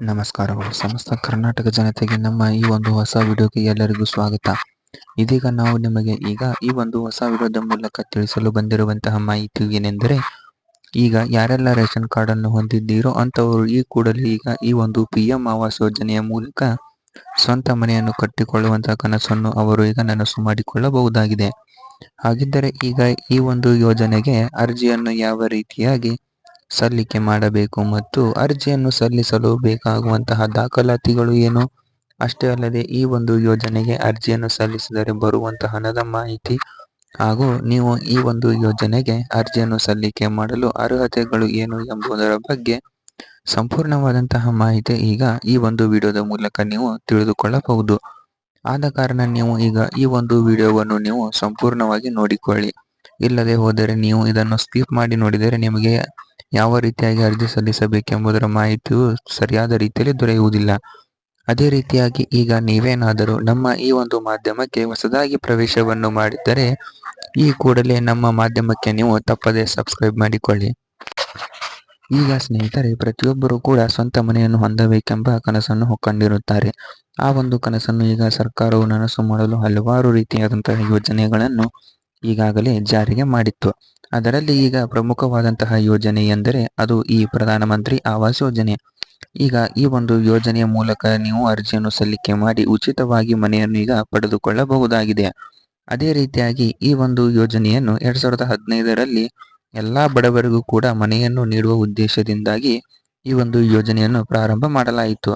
ನಮಸ್ಕಾರಗಳು. ಸಮಸ್ತ ಕರ್ನಾಟಕ ಜನತೆಗೆ ನಮ್ಮ ಈ ಒಂದು ಹೊಸ ವಿಡಿಯೋಗೆ ಎಲ್ಲರಿಗೂ ಸ್ವಾಗತ. ಇದೀಗ ನಾವು ನಿಮಗೆ ಈಗ ಈ ಒಂದು ಹೊಸ ವಿಡಿಯೋದ ಮೂಲಕ ತಿಳಿಸಲು ಬಂದಿರುವಂತಹ ಮಾಹಿತಿ ಏನೆಂದರೆ, ಈಗ ಯಾರೆಲ್ಲ ರೇಷನ್ ಕಾರ್ಡನ್ನು ಹೊಂದಿದ್ದೀರೋ ಅಂಥವರು ಈ ಕೂಡಲೇ ಈಗ ಈ ಒಂದು ಪಿ ಎಂ ಆವಾಸ್ ಯೋಜನೆಯ ಮೂಲಕ ಸ್ವಂತ ಮನೆಯನ್ನು ಕಟ್ಟಿಕೊಳ್ಳುವಂತಹ ಕನಸನ್ನು ಅವರು ಈಗ ನನಸು ಮಾಡಿಕೊಳ್ಳಬಹುದಾಗಿದೆ. ಹಾಗಿದ್ದರೆ ಈಗ ಈ ಒಂದು ಯೋಜನೆಗೆ ಅರ್ಜಿಯನ್ನು ಯಾವ ರೀತಿಯಾಗಿ ಸಲ್ಲಿಕೆ ಮಾಡಬೇಕು ಮತ್ತು ಅರ್ಜಿಯನ್ನು ಸಲ್ಲಿಸಲು ಬೇಕಾಗುವಂತಹ ದಾಖಲಾತಿಗಳು ಏನು? ಅಷ್ಟೇ ಅಲ್ಲದೆ ಈ ಒಂದು ಯೋಜನೆಗೆ ಅರ್ಜಿಯನ್ನು ಸಲ್ಲಿಸಿದರೆ ಬರುವಂತಹ ಹಣದ ಮಾಹಿತಿ ಹಾಗೂ ನೀವು ಈ ಒಂದು ಯೋಜನೆಗೆ ಅರ್ಜಿಯನ್ನು ಸಲ್ಲಿಕೆ ಮಾಡಲು ಅರ್ಹತೆಗಳು ಏನು ಎಂಬುದರ ಬಗ್ಗೆ ಸಂಪೂರ್ಣವಾದಂತಹ ಮಾಹಿತಿ ಈಗ ಈ ಒಂದು ವಿಡಿಯೋದ ಮೂಲಕ ನೀವು ತಿಳಿದುಕೊಳ್ಳಬಹುದು. ಆದ ಕಾರಣ ನೀವು ಈಗ ಈ ಒಂದು ವಿಡಿಯೋವನ್ನು ನೀವು ಸಂಪೂರ್ಣವಾಗಿ ನೋಡಿಕೊಳ್ಳಿ. ಇಲ್ಲದೆ ಹೋದರೆ ನೀವು ಇದನ್ನು ಸ್ಕಿಪ್ ಮಾಡಿ ನೋಡಿದರೆ ನಿಮಗೆ ಯಾವ ರೀತಿಯಾಗಿ ಅರ್ಜಿ ಸಲ್ಲಿಸಬೇಕೆಂಬುದರ ಮಾಹಿತಿಯು ಸರಿಯಾದ ರೀತಿಯಲ್ಲಿ ದೊರೆಯುವುದಿಲ್ಲ. ಅದೇ ರೀತಿಯಾಗಿ ಈಗ ನೀವೇನಾದರೂ ನಮ್ಮ ಈ ಒಂದು ಮಾಧ್ಯಮಕ್ಕೆ ಹೊಸದಾಗಿ ಪ್ರವೇಶವನ್ನು ಮಾಡಿದ್ದರೆ, ಈ ಕೂಡಲೇ ನಮ್ಮ ಮಾಧ್ಯಮಕ್ಕೆ ನೀವು ತಪ್ಪದೆ ಸಬ್ಸ್ಕ್ರೈಬ್ ಮಾಡಿಕೊಳ್ಳಿ. ಈಗ ಸ್ನೇಹಿತರೆ, ಪ್ರತಿಯೊಬ್ಬರೂ ಕೂಡ ಸ್ವಂತ ಮನೆಯನ್ನು ಹೊಂದಬೇಕೆಂಬ ಕನಸನ್ನು ಹೊಕ್ಕೊಂಡಿರುತ್ತಾರೆ. ಆ ಒಂದು ಕನಸನ್ನು ಈಗ ಸರ್ಕಾರವು ನನಸು ಮಾಡಲು ಹಲವಾರು ರೀತಿಯಾದಂತಹ ಯೋಜನೆಗಳನ್ನು ಈಗಾಗಲೇ ಜಾರಿಗೆ ಮಾಡಿತ್ತು. ಅದರಲ್ಲಿ ಈಗ ಪ್ರಮುಖವಾದಂತಹ ಯೋಜನೆ ಎಂದರೆ ಅದು ಈ ಪ್ರಧಾನಮಂತ್ರಿ ಆವಾಸ್ ಯೋಜನೆ. ಈಗ ಈ ಒಂದು ಯೋಜನೆಯ ಮೂಲಕ ನೀವು ಅರ್ಜಿಯನ್ನು ಸಲ್ಲಿಕೆ ಮಾಡಿ ಉಚಿತವಾಗಿ ಮನೆಯನ್ನು ಈಗ ಪಡೆದುಕೊಳ್ಳಬಹುದಾಗಿದೆ. ಅದೇ ರೀತಿಯಾಗಿ ಈ ಒಂದು ಯೋಜನೆಯನ್ನು ಎರಡ್ ಸಾವಿರದ ಹದಿನೈದರಲ್ಲಿ ಎಲ್ಲಾ ಬಡವರಿಗೂ ಕೂಡ ಮನೆಯನ್ನು ನೀಡುವ ಉದ್ದೇಶದಿಂದಾಗಿ ಈ ಒಂದು ಯೋಜನೆಯನ್ನು ಪ್ರಾರಂಭ ಮಾಡಲಾಯಿತು.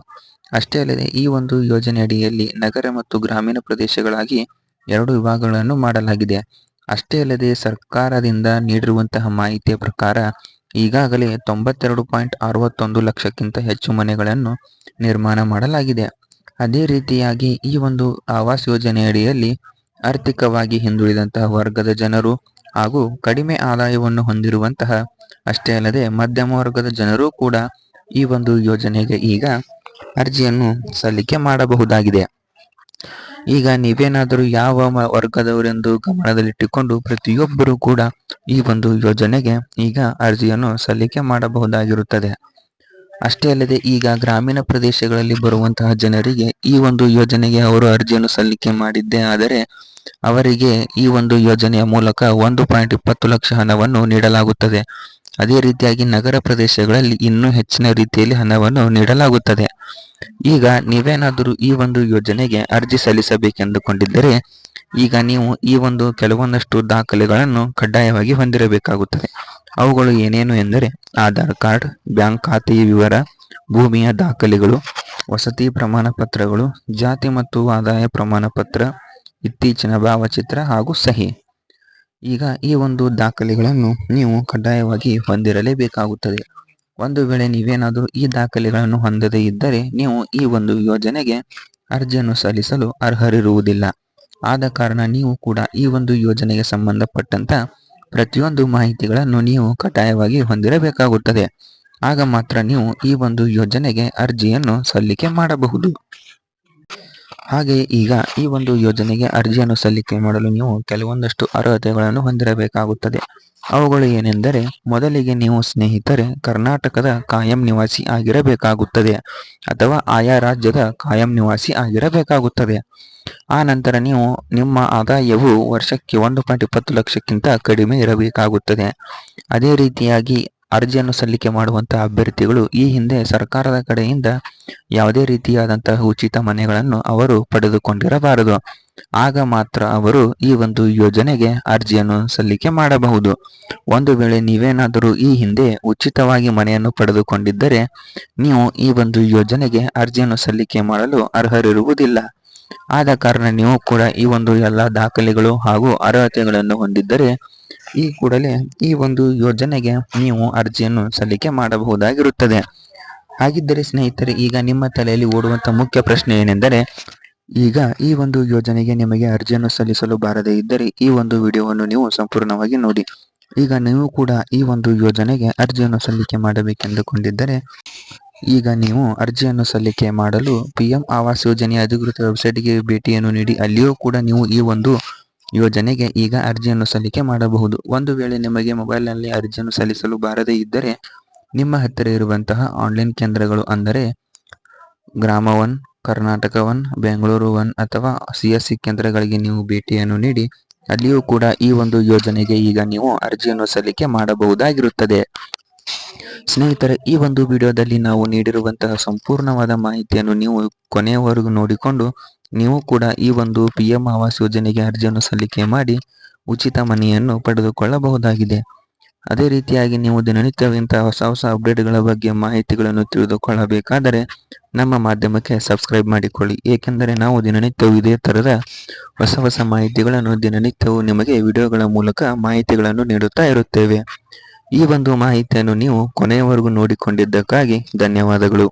ಅಷ್ಟೇ ಅಲ್ಲದೆ ಈ ಒಂದು ಯೋಜನೆ ಅಡಿಯಲ್ಲಿ ನಗರ ಮತ್ತು ಗ್ರಾಮೀಣ ಪ್ರದೇಶಗಳಾಗಿ ಎರಡು ವಿಭಾಗಗಳನ್ನು ಮಾಡಲಾಗಿದೆ. ಅಷ್ಟೇ ಅಲ್ಲದೆ ಸರ್ಕಾರದಿಂದ ನೀಡಿರುವಂತಹ ಮಾಹಿತಿಯ ಪ್ರಕಾರ ಈಗಾಗಲೇ ತೊಂಬತ್ತೆರಡು ಪಾಯಿಂಟ್ ಅರವತ್ತೊಂದು ಲಕ್ಷಕ್ಕಿಂತ ಹೆಚ್ಚು ಮನೆಗಳನ್ನು ನಿರ್ಮಾಣ ಮಾಡಲಾಗಿದೆ. ಅದೇ ರೀತಿಯಾಗಿ ಈ ಒಂದು ಆವಾಸ್ ಯೋಜನೆಯಡಿಯಲ್ಲಿ ಆರ್ಥಿಕವಾಗಿ ಹಿಂದುಳಿದಂತಹ ವರ್ಗದ ಜನರು ಹಾಗೂ ಕಡಿಮೆ ಆದಾಯವನ್ನು ಹೊಂದಿರುವಂತಹ ಅಷ್ಟೇ ಅಲ್ಲದೆ ಮಧ್ಯಮ ವರ್ಗದ ಜನರು ಕೂಡ ಈ ಒಂದು ಯೋಜನೆಗೆ ಈಗ ಅರ್ಜಿಯನ್ನು ಸಲ್ಲಿಕೆ ಮಾಡಬಹುದಾಗಿದೆ. ಈಗ ನೀವೇನಾದರೂ ಯಾವ ವರ್ಗದವರೆಂದು ಗಮನದಲ್ಲಿಟ್ಟುಕೊಂಡು ಪ್ರತಿಯೊಬ್ಬರೂ ಕೂಡ ಈ ಒಂದು ಯೋಜನೆಗೆ ಈಗ ಅರ್ಜಿಯನ್ನು ಸಲ್ಲಿಕೆ ಮಾಡಬಹುದಾಗಿರುತ್ತದೆ. ಅಷ್ಟೇ ಅಲ್ಲದೆ ಈಗ ಗ್ರಾಮೀಣ ಪ್ರದೇಶಗಳಲ್ಲಿ ಬರುವಂತಹ ಜನರಿಗೆ ಈ ಒಂದು ಯೋಜನೆಗೆ ಅವರು ಅರ್ಜಿಯನ್ನು ಸಲ್ಲಿಕೆ ಮಾಡಿದ್ದೇ ಆದರೆ ಅವರಿಗೆ ಈ ಒಂದು ಯೋಜನೆಯ ಮೂಲಕ ಒಂದು ಪಾಯಿಂಟ್ ಇಪ್ಪತ್ತು ಲಕ್ಷ ಹಣವನ್ನು ನೀಡಲಾಗುತ್ತದೆ. ಅದೇ ರೀತಿಯಾಗಿ ನಗರ ಪ್ರದೇಶಗಳಲ್ಲಿ ಇನ್ನೂ ಹೆಚ್ಚಿನ ರೀತಿಯಲ್ಲಿ ಹಣವನ್ನು ನೀಡಲಾಗುತ್ತದೆ. ಈಗ ನೀವೇನಾದರೂ ಈ ಒಂದು ಯೋಜನೆಗೆ ಅರ್ಜಿ ಸಲ್ಲಿಸಬೇಕೆಂದುಕೊಂಡಿದ್ದರೆ, ಈಗ ನೀವು ಈ ಒಂದು ಕೆಲವೊಂದಷ್ಟು ದಾಖಲೆಗಳನ್ನು ಕಡ್ಡಾಯವಾಗಿ ಹೊಂದಿರಬೇಕಾಗುತ್ತದೆ. ಅವುಗಳು ಏನೇನು ಎಂದರೆ, ಆಧಾರ್ ಕಾರ್ಡ್, ಬ್ಯಾಂಕ್ ಖಾತೆಯ ವಿವರ, ಭೂಮಿಯ ದಾಖಲೆಗಳು, ವಸತಿ ಪ್ರಮಾಣ ಪತ್ರಗಳು ಜಾತಿ ಮತ್ತು ಆದಾಯ ಪ್ರಮಾಣ ಪತ್ರ ಇತ್ತೀಚಿನ ಭಾವಚಿತ್ರ ಹಾಗೂ ಸಹಿ. ಈಗ ಈ ಒಂದು ದಾಖಲೆಗಳನ್ನು ನೀವು ಕಡ್ಡಾಯವಾಗಿ ಹೊಂದಿರಲೇಬೇಕಾಗುತ್ತದೆ. ಒಂದು ವೇಳೆ ನೀವೇನಾದರೂ ಈ ದಾಖಲೆಗಳನ್ನು ಹೊಂದದೇ ಇದ್ದರೆ ನೀವು ಈ ಒಂದು ಯೋಜನೆಗೆ ಅರ್ಜಿಯನ್ನು ಸಲ್ಲಿಸಲು ಅರ್ಹರಿರುವುದಿಲ್ಲ. ಆದ ಕಾರಣ ನೀವು ಕೂಡ ಈ ಒಂದು ಯೋಜನೆಗೆ ಸಂಬಂಧಪಟ್ಟಂತ ಪ್ರತಿಯೊಂದು ಮಾಹಿತಿಗಳನ್ನು ನೀವು ಕಡ್ಡಾಯವಾಗಿ ಹೊಂದಿರಬೇಕಾಗುತ್ತದೆ. ಆಗ ಮಾತ್ರ ನೀವು ಈ ಒಂದು ಯೋಜನೆಗೆ ಅರ್ಜಿಯನ್ನು ಸಲ್ಲಿಕೆ ಮಾಡಬಹುದು. ಹಾಗೆ ಈಗ ಈ ಒಂದು ಯೋಜನೆಗೆ ಅರ್ಜಿಯನ್ನು ಸಲ್ಲಿಕೆ ಮಾಡಲು ನೀವು ಕೆಲವೊಂದಷ್ಟು ಅರ್ಹತೆಗಳನ್ನು ಹೊಂದಿರಬೇಕಾಗುತ್ತದೆ. ಅವುಗಳು ಏನೆಂದರೆ, ಮೊದಲಿಗೆ ನೀವು ಸ್ನೇಹಿತರೆ, ಕರ್ನಾಟಕದ ಕಾಯಂ ನಿವಾಸಿ ಆಗಿರಬೇಕಾಗುತ್ತದೆ ಅಥವಾ ಆಯಾ ರಾಜ್ಯದ ಕಾಯಂ ನಿವಾಸಿ ಆಗಿರಬೇಕಾಗುತ್ತದೆ. ಆ ನಂತರ ನೀವು ನಿಮ್ಮ ಆದಾಯವು ವರ್ಷಕ್ಕೆ ಒಂದು ಪಾಯಿಂಟ್ ಇಪ್ಪತ್ತು ಲಕ್ಷಕ್ಕಿಂತ ಕಡಿಮೆ ಇರಬೇಕಾಗುತ್ತದೆ. ಅದೇ ರೀತಿಯಾಗಿ ಅರ್ಜಿಯನ್ನು ಸಲ್ಲಿಕೆ ಮಾಡುವಂತಹ ಅಭ್ಯರ್ಥಿಗಳು ಈ ಹಿಂದೆ ಸರ್ಕಾರದ ಕಡೆಯಿಂದ ಯಾವುದೇ ರೀತಿಯಾದಂತಹ ಉಚಿತ ಮನೆಗಳನ್ನು ಅವರು ಪಡೆದುಕೊಂಡಿರಬಾರದು. ಆಗ ಮಾತ್ರ ಅವರು ಈ ಒಂದು ಯೋಜನೆಗೆ ಅರ್ಜಿಯನ್ನು ಸಲ್ಲಿಕೆ ಮಾಡಬಹುದು. ಒಂದು ವೇಳೆ ನೀವೇನಾದರೂ ಈ ಹಿಂದೆ ಉಚಿತವಾಗಿ ಮನೆಯನ್ನು ಪಡೆದುಕೊಂಡಿದ್ದರೆ ನೀವು ಈ ಒಂದು ಯೋಜನೆಗೆ ಅರ್ಜಿಯನ್ನು ಸಲ್ಲಿಕೆ ಮಾಡಲು ಅರ್ಹರಿರುವುದಿಲ್ಲ. ಆದ ಕಾರಣ ನೀವು ಕೂಡ ಈ ಒಂದು ಎಲ್ಲ ದಾಖಲೆಗಳು ಹಾಗೂ ಅರ್ಹತೆಗಳನ್ನು ಹೊಂದಿದ್ದರೆ ಈ ಕೂಡಲೇ ಈ ಒಂದು ಯೋಜನೆಗೆ ನೀವು ಅರ್ಜಿಯನ್ನು ಸಲ್ಲಿಕೆ ಮಾಡಬಹುದಾಗಿರುತ್ತದೆ. ಹಾಗಿದ್ದರೆ ಸ್ನೇಹಿತರೆ, ಈಗ ನಿಮ್ಮ ತಲೆಯಲ್ಲಿ ಓಡುವಂತ ಮುಖ್ಯ ಪ್ರಶ್ನೆ ಏನೆಂದರೆ, ಈಗ ಈ ಒಂದು ಯೋಜನೆಗೆ ನಿಮಗೆ ಅರ್ಜಿಯನ್ನು ಸಲ್ಲಿಸಲು ಬಾರದೇ ಇದ್ದರೆ ಈ ಒಂದು ವಿಡಿಯೋವನ್ನು ನೀವು ಸಂಪೂರ್ಣವಾಗಿ ನೋಡಿ. ಈಗ ನೀವು ಕೂಡ ಈ ಒಂದು ಯೋಜನೆಗೆ ಅರ್ಜಿಯನ್ನು ಸಲ್ಲಿಕೆ ಮಾಡಬೇಕೆಂದುಕೊಂಡಿದ್ದರೆ, ಈಗ ನೀವು ಅರ್ಜಿಯನ್ನು ಸಲ್ಲಿಕೆ ಮಾಡಲು ಪಿ ಎಂ ಆವಾಸ್ ಯೋಜನೆಯ ಅಧಿಕೃತ ವೆಬ್ಸೈಟ್ಗೆ ಭೇಟಿಯನ್ನು ನೀಡಿ, ಅಲ್ಲಿಯೂ ಕೂಡ ನೀವು ಈ ಒಂದು ಯೋಜನೆಗೆ ಈಗ ಅರ್ಜಿಯನ್ನು ಸಲ್ಲಿಕೆ ಮಾಡಬಹುದು. ಒಂದು ವೇಳೆ ನಿಮಗೆ ಮೊಬೈಲ್ನಲ್ಲಿ ಅರ್ಜಿಯನ್ನು ಸಲ್ಲಿಸಲು ಬಾರದೇ ಇದ್ದರೆ, ನಿಮ್ಮ ಹತ್ತಿರ ಇರುವಂತಹ ಆನ್ಲೈನ್ ಕೇಂದ್ರಗಳು ಅಂದರೆ ಗ್ರಾಮ one, Karnataka one, Bengaluru one ಅಥವಾ ಸಿ ಎಸ್ ಸಿ ಕೇಂದ್ರಗಳಿಗೆ ನೀವು ಭೇಟಿಯನ್ನು ನೀಡಿ, ಅಲ್ಲಿಯೂ ಕೂಡ ಈ ಒಂದು ಯೋಜನೆಗೆ ಈಗ ನೀವು ಅರ್ಜಿಯನ್ನು ಸಲ್ಲಿಕೆ ಮಾಡಬಹುದಾಗಿರುತ್ತದೆ. ಸ್ನೇಹಿತರೆ, ಈ ಒಂದು ವಿಡಿಯೋದಲ್ಲಿ ನಾವು ನೀಡಿರುವಂತಹ ಸಂಪೂರ್ಣವಾದ ಮಾಹಿತಿಯನ್ನು ನೀವು ಕೊನೆಯವರೆಗೂ ನೋಡಿಕೊಂಡು ನೀವು ಕೂಡ ಈ ಒಂದು ಪಿ ಎಂ ಆವಾಸ್ ಯೋಜನೆಗೆ ಅರ್ಜಿಯನ್ನು ಸಲ್ಲಿಕೆ ಮಾಡಿ ಉಚಿತ ಮನೆಯನ್ನು ಪಡೆದುಕೊಳ್ಳಬಹುದಾಗಿದೆ. ಅದೇ ರೀತಿಯಾಗಿ ನೀವು ದಿನನಿತ್ಯ ಇಂತಹ ಹೊಸ ಹೊಸ ಅಪ್ಡೇಟ್ಗಳ ಬಗ್ಗೆ ಮಾಹಿತಿಗಳನ್ನು ತಿಳಿದುಕೊಳ್ಳಬೇಕಾದರೆ ನಮ್ಮ ಮಾಧ್ಯಮಕ್ಕೆ ಸಬ್ಸ್ಕ್ರೈಬ್ ಮಾಡಿಕೊಳ್ಳಿ. ಏಕೆಂದರೆ ನಾವು ದಿನನಿತ್ಯವೂ ಇದೇ ಥರದ ಹೊಸ ಹೊಸ ಮಾಹಿತಿಗಳನ್ನು ದಿನನಿತ್ಯವೂ ನಿಮಗೆ ವಿಡಿಯೋಗಳ ಮೂಲಕ ಮಾಹಿತಿಗಳನ್ನು ನೀಡುತ್ತಾ ಇರುತ್ತೇವೆ. ಈ ಒಂದು ಮಾಹಿತಿಯನ್ನು ನೀವು ಕೊನೆಯವರೆಗೂ ನೋಡಿಕೊಂಡಿದ್ದಕ್ಕಾಗಿ ಧನ್ಯವಾದಗಳು.